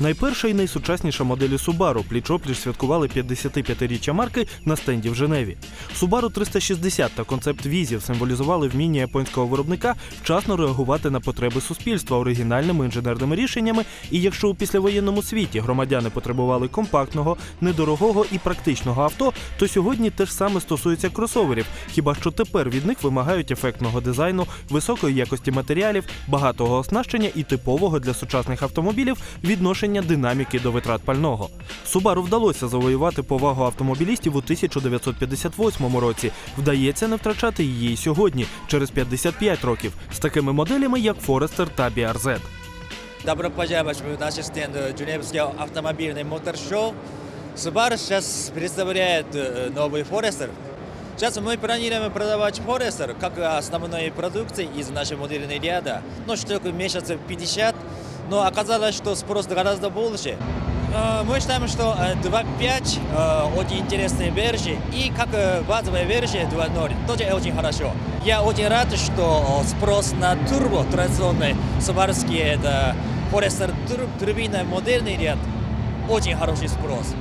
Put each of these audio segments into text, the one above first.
Найперша і найсучасніша моделі Subaru пліч-опліч святкували 55-річчя марки на стенді в Женеві. Subaru 360 та концепт візів символізували вміння японського виробника вчасно реагувати на потреби суспільства оригінальними інженерними рішеннями. І якщо у післявоєнному світі громадяни потребували компактного, недорогого і практичного авто, то сьогодні те ж саме стосується кросоверів. Хіба що тепер від них вимагають ефектного дизайну, високої якості матеріалів, багатого оснащення і типового для сучасних автомобілів відношення динаміки до витрат пального. Subaru вдалося завоювати повагу автомобілістів у 1958 році. Вдається не втрачати її і сьогодні, через 55 років, з такими моделями, як Forester та BRZ. Добро пожаловать в наш стенд Женевского автомобильный мотор-шоу. Subaru сейчас представляет э, новый Forester. Сейчас мы планируем продавать Forester как основной продукции из нашего модельного ряда. Ну, штук месяцев 50, но оказалось, что спрос гораздо больше. Э, Мы считаем, что э, 2.5 э, очень интересная версия, и как э, базовая версия 2.0 тоже очень хорошо. Я очень рад, что э, спрос на турбо традиционный субарский это Forester тур- турбина модельный ряд очень хороший спрос.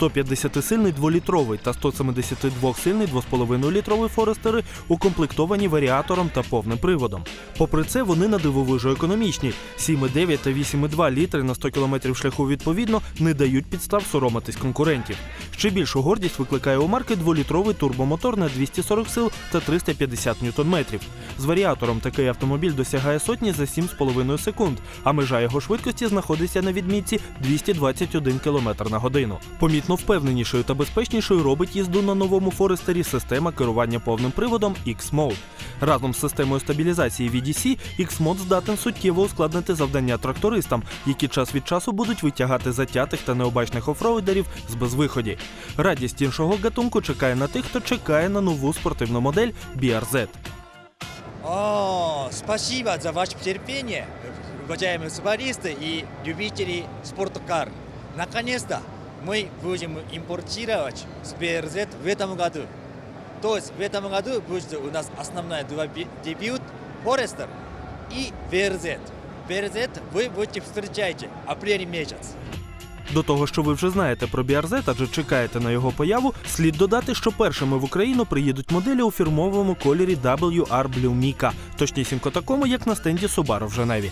150-сильний дволітровий та 172-сильний 2,5-літровий Форестери укомплектовані варіатором та повним приводом. Попри це, вони на дивовижу економічні. 7,9 та 8,2 літри на 100 км шляху відповідно не дають підстав соромитись конкурентів. Ще більшу гордість викликає у марки дволітровий турбомотор на 240 сил та 350 ньютон-метрів. З варіатором такий автомобіль досягає сотні за 7,5 секунд, а межа його швидкості знаходиться на відмітці 221 км на годину. Помітно впевненішою та безпечнішою робить їзду на новому Форестері система керування повним приводом X-Mode. Разом з системою стабілізації VDC, X-Mode здатен суттєво ускладнити завдання трактористам, які час від часу будуть витягати затятих та необачних офроудерів з безвиході. Радість іншого гатунку чекає на тих, хто чекає на нову спортивну модель BRZ. О, спасибо за ваше терпение, уважаемые субаристы и любители спорткар. Наконец-то мы будем импортировать с BRZ в этом году. То есть в этом году будет у нас основной деби- дебют Forester и BRZ. BRZ вы будете встречать апрель месяц. До того, що ви вже знаєте про BRZ, адже чекаєте на його появу, слід додати, що першими в Україну приїдуть моделі у фірмовому кольорі WR Blue Mika, точнісінько такому, як на стенді Subaru в Женеві.